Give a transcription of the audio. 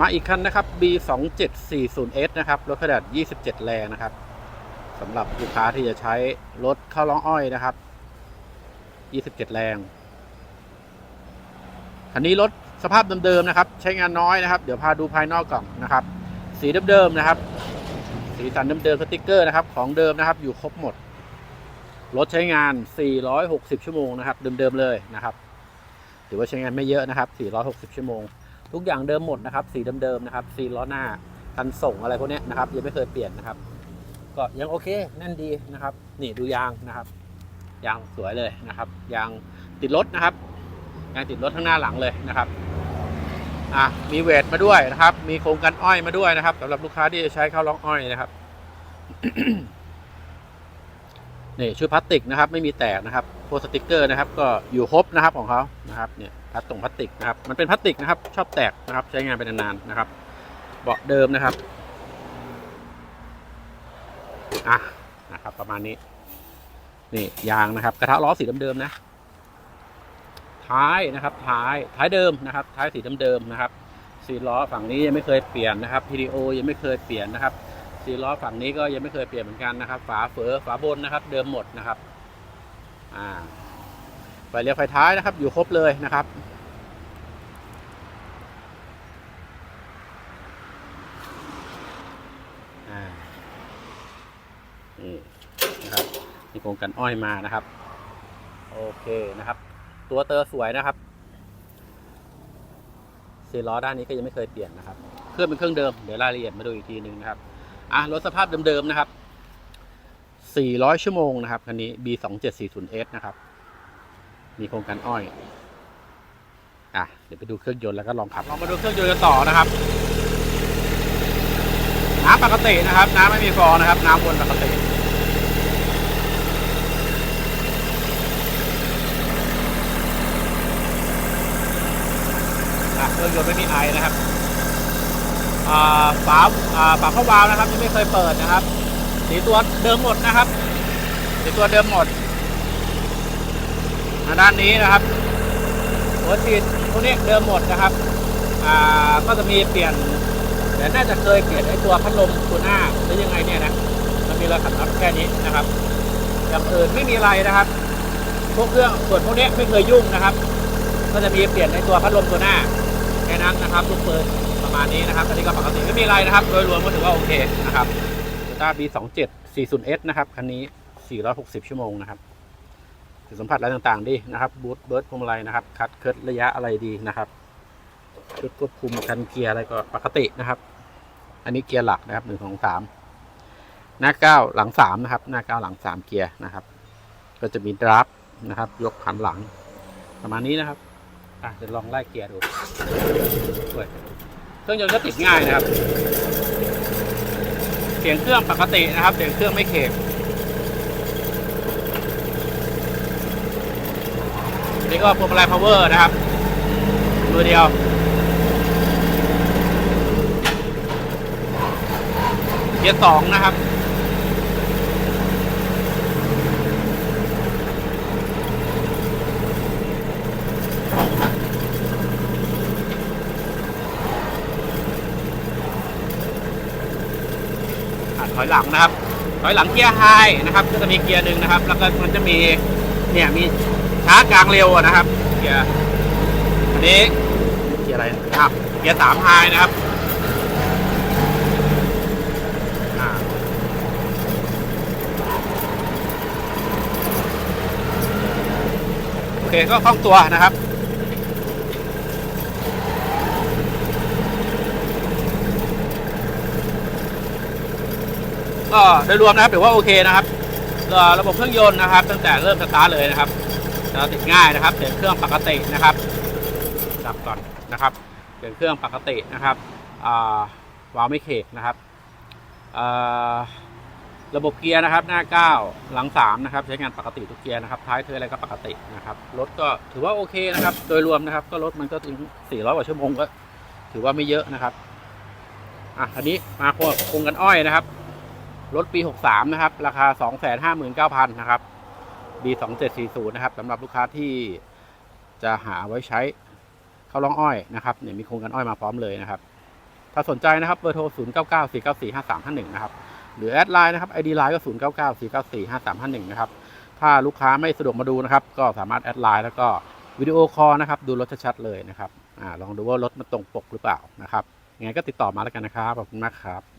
มาอีกคันนะครับ B 2 7 4 0 S นะครับ รถขนาด 27 แรงนะครับสำหรับลูกค้าที่จะใช้รถเข้าร้องอ้อยนะครับ 27 แรงคันนี้รถสภาพเดิมๆนะครับ ใช้งานน้อยนะครับ เดี๋ยวพาดูภายนอกก่อนนะครับ สีเดิมๆนะครับ สีสันเดิมๆสติกเกอร์นะครับ ของเดิมนะครับ อยู่ครบหมด รถใช้งาน 460 ชั่วโมงนะครับ เดิมๆเลยนะครับ ถือว่าใช้งานไม่เยอะนะครับ 460 ชั่วโมง ทุกอย่างเดิมหมดนะครับ สีเดิมๆนะครับสีล้อหน้าคันส่งอะไรพวกนี้นะครับยังไม่เคยเปลี่ยนนะครับ ก็ยังโอเคแน่นดีนะครับ นี่ดูยางนะครับ ยางสวยเลยนะครับ ยางติดรถนะครับยางติดรถข้งหน้าหลังเลยนะครับอะมีเวทมาด้วยนะครับ มีโครงการอ้อยมาด้วยนะครับสำหรับลูกค้าที่จะใช้เข้าร้องอ้อยนะครับนี่ชุดพลาสติกนะครับ ไม่มีแตกนะครับโพสติกเกอร์นะครับ ก็อยู่ครบนะครับของเขานะครับเนี่ย พลาสตรงพลาสติกนะครับ มันเป็นพลาสติกนะครับ ชอบแตกนะครับ ใช้งานไปนานๆนะครับ เบาะเดิมนะครับ อะนะครับ ประมาณนี้ นี่ยางนะครับ กระทะล้อสีเดิมๆนะ ท้ายนะครับ ท้าย ท้ายเดิมนะครับ ท้ายสีเดิมๆนะครับ สีล้อฝั่งนี้ยังไม่เคยเปลี่ยนนะครับ PDO ยังไม่เคยเปลี่ยนนะครับ สีล้อฝั่งนี้ก็ยังไม่เคยเปลี่ยนเหมือนกันนะครับ ฝาเฝอฝาบนนะครับ เดิมหมดนะครับ อ่า ฟเลี้ยวไฟท้ายนะครับ อยู่ครบเลยนะครับ นี่นะครับมีโครงกันอ้อยมานะครับ โอเคนะครับ ตัวเตอร์สวยนะครับสีล้อด้านนี้ก็ยังไม่เคยเปลี่ยนนะครับ เครื่องเป็นเครื่องเดิม เดี๋ยวรายละเอียดมาดูอีกทีหนึ่งนะครับ อะรถสภาพเดิมๆนะครับ 400 ชั่วโมงนะครับคันนี้ B 2 7 4 0 S นะครับ มีโครงการอ้อย อะ เดี๋ยวไปดูเครื่องยนต์แล้วก็ลองขับลองมาดูเครื่องยนต์กันต่อนะครับ น้ำปกตินะครับ น้ำไม่มีฟองนะครับ น้ำวนปกติเครื่องยนต์ไม่มีไอนะครับอ่าฝาฝาเข้าวาล์วนะครับยังไม่เคยเปิดนะครับ สีตัวเดิมหมดนะครับ สีตัวเดิมหมด ด้านนี้นะครับ หัวฉีดพวกนี้เดิมหมดนะครับอ่าก็จะมีเปลี่ยนแต่น่าจะเคยเปลี่ยนไอ้ตัวพัดลมตัวหน้าหรือยังไงเนี่ยนะมันมีรอยขันน็อตแค่นี้นะครับอย่างอื่นไม่มีอะไรนะครับ พวกเครื่องส่วนพวกนี้ไม่เคยยุ่งนะครับ ก็จะมีเปลี่ยนในตัวพัดลมตัวหน้าแค่นั้นนะครับลูกปืนประมาณนี้นะครับอันนี้ก็ปกติไม่มีอะไรนะครับ โดยรวมก็ถือว่าโอเคนะครับ Toyota B27 40S นะครับคันนี้ 460 ชั่วโมงนะครับ สัมผัสอะไรต่างๆดีนะครับบูทเบิร์ดพวงมาลัยนะครับคัดเคิร์ดระยะอะไรดีนะครับ ชุดควบคุมกันเกียร์อะไรก็ปกตินะครับ อันนี้เกียร์หลักนะครับหนึ่งสองสามหน้าเก้าหลังสามนะครับ หน้าเก้าหลังสามเกียร์นะครับ ก็จะมีดราฟนะครับ ยกหันหลังประมาณนี้นะครับอะเดี๋ยวลองไล่เกียร์ดูด้ยเครื่องยนต์ก็ติดง่ายนะครับ เสียงเครื่องปกตินะครับ เสียงเครื่องไม่เขก นี่ก็พวงมาลัยพาวเวอร์นะครับมือเดียวเกียร์สองนะครับถอยหลังนะครับ ถอยหลังเกียร์ไฮนะครับ ก็จะมีเกียร์หนึ่งนะครับ แล้วก็มันจะมีเนี่ยมี ช้ากลางเร็วอะนะครับเกียร์อันนี้เกียร์อะไรนะครับเกียร์สามไฮนะครับอ่าโอเคก็คล่องตัวนะครับก็โดยรวมนะครับถือว่าโอเคนะครับก็ระบบเครื่องยนต์นะครับ ตั้งแต่เริ่มสตาร์ทเลยนะครับ จะติดง่ายนะครับเสียงเครื่องปกตินะครับจับก่อนนะครับเสียงเครื่องปกตินะครับวาล์วไม่เขกนะครับระบบเกียร์นะครับหน้า 9 หลัง 3 นะครับ ใช้งานปกติทุกเกียร์นะครับ ท้ายเธออะไรก็ปกตินะครับรถก็ถือว่าโอเคนะครับ โดยรวมนะครับ ก็รถมันก็ถึง 400 กว่าชั่วโมงก็ถือว่าไม่เยอะนะครับอะอันนี้มาโครงกันอ้อยนะครับรถปี 63 นะครับ ราคา 259,000 นะครับ B 2 7 4 0 นะครับสำหรับลูกค้าที่จะหาไว้ใช้เข้าล่องอ้อยนะครับเนี่ยมีโครงการอ้อยมาพร้อมเลยนะครับ ถ้าสนใจนะครับเบอร์โทร 0 9 9 4 9 4 5 3 5 1 นะครับ หรือแอดไลน์นะครับ ID ไลน์ก็ 0 9 9 4 9 4 5 3 5 1 นะครับ ถ้าลูกค้าไม่สะดวกมาดูนะครับ ก็สามารถแอดไลน์แล้วก็วิดีโอคอลนะครับ ดูรถชัดๆเลยนะครับอลองดูว่ารถมันตรงปกหรือเปล่านะครับยังไงก็ติดต่อมาแล้วกันนะครับขอบคุณมากครับ